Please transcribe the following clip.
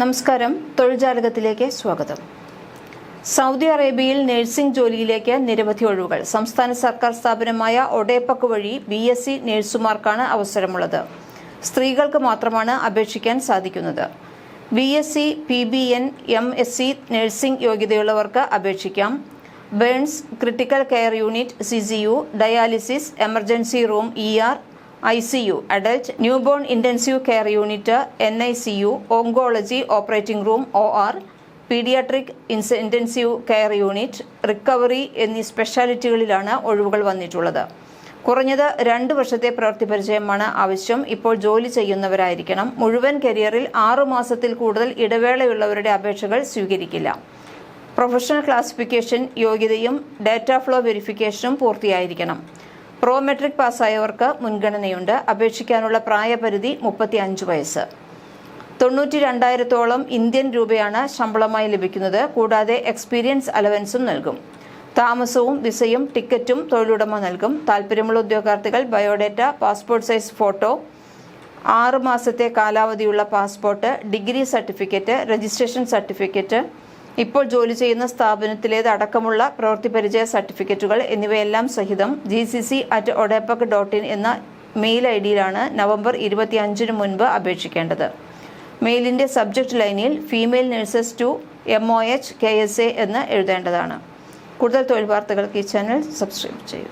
നമസ്കാരം. തൊഴിൽജാലകത്തിലേക്ക് സ്വാഗതം. സൗദി അറേബ്യയിൽ നഴ്സിംഗ് ജോലിയിലേക്ക് നിരവധി ഒഴിവുകൾ. സംസ്ഥാന സർക്കാർ സ്ഥാപനമായ ഒഡേപ്പക്ക് വഴി ബി എസ് സി നഴ്സുമാർക്കാണ് അവസരമുള്ളത്. സ്ത്രീകൾക്ക് മാത്രമാണ് അപേക്ഷിക്കാൻ സാധിക്കുന്നത്. B S C P B N M S C nursing യോഗ്യതയുള്ളവർക്ക് അപേക്ഷിക്കാം. Burns critical care unit C C U dialysis emergency room E R I C U adult newborn intensive care unit N I C U oncology operating room O R paediatric ins intensive care unit recovery എന്നീ സ്പെഷ്യാലിറ്റികളിലാണ് ഒഴിവുകൾ വന്നിട്ടുള്ളത്. കുറഞ്ഞത് രണ്ട് വർഷത്തെ പ്രവൃത്തി പരിചയമാണ് ആവശ്യം. ഇപ്പോൾ ജോലി ചെയ്യുന്നവരായിരിക്കണം. മുഴുവൻ കരിയറിൽ ആറു മാസത്തിൽ കൂടുതൽ ഇടവേളയുള്ളവരുടെ അപേക്ഷകൾ സ്വീകരിക്കില്ല. പ്രൊഫഷണൽ ക്ലാസിഫിക്കേഷൻ യോഗ്യതയും ഡാറ്റ ഫ്ലോ വെരിഫിക്കേഷനും പൂർത്തിയായിരിക്കണം. പ്രോമെട്രിക് പാസ്സായവർക്ക് മുൻഗണനയുണ്ട്. അപേക്ഷിക്കാനുള്ള പ്രായപരിധി മുപ്പത്തി അഞ്ച് വയസ്സ്. തൊണ്ണൂറ്റി രണ്ടായിരത്തോളം ഇന്ത്യൻ രൂപയാണ് ശമ്പളമായി ലഭിക്കുന്നത്. കൂടാതെ എക്സ്പീരിയൻസ് അലവൻസും നൽകും. താമസവും വിസയും ടിക്കറ്റും തൊഴിലുടമ നൽകും. താല്പര്യമുള്ള ഉദ്യോഗാർത്ഥികൾ ബയോഡേറ്റ പാസ്പോർട്ട് സൈസ് ഫോട്ടോ ആറ് മാസത്തെ കാലാവധിയുള്ള passport degree certificate registration certificate ഇപ്പോൾ ജോലി ചെയ്യുന്ന സ്ഥാപനത്തിലേത് അടക്കമുള്ള പ്രവൃത്തി പരിചയ സർട്ടിഫിക്കറ്റുകൾ എന്നിവയെല്ലാം സഹിതം G C C at ODEPC dot in എന്ന മെയിൽ ഐ ഡിയിലാണ് നവംബർ ഇരുപത്തി അഞ്ചിന് മുൻപ് അപേക്ഷിക്കേണ്ടത്. മെയിലിന്റെ സബ്ജക്റ്റ് ലൈനിൽ female nurses to M O H K S A എന്ന് എഴുതേണ്ടതാണ്. കൂടുതൽ തൊഴിൽ വാർത്തകൾക്ക് ഈ ചാനൽ സബ്സ്ക്രൈബ് ചെയ്യൂ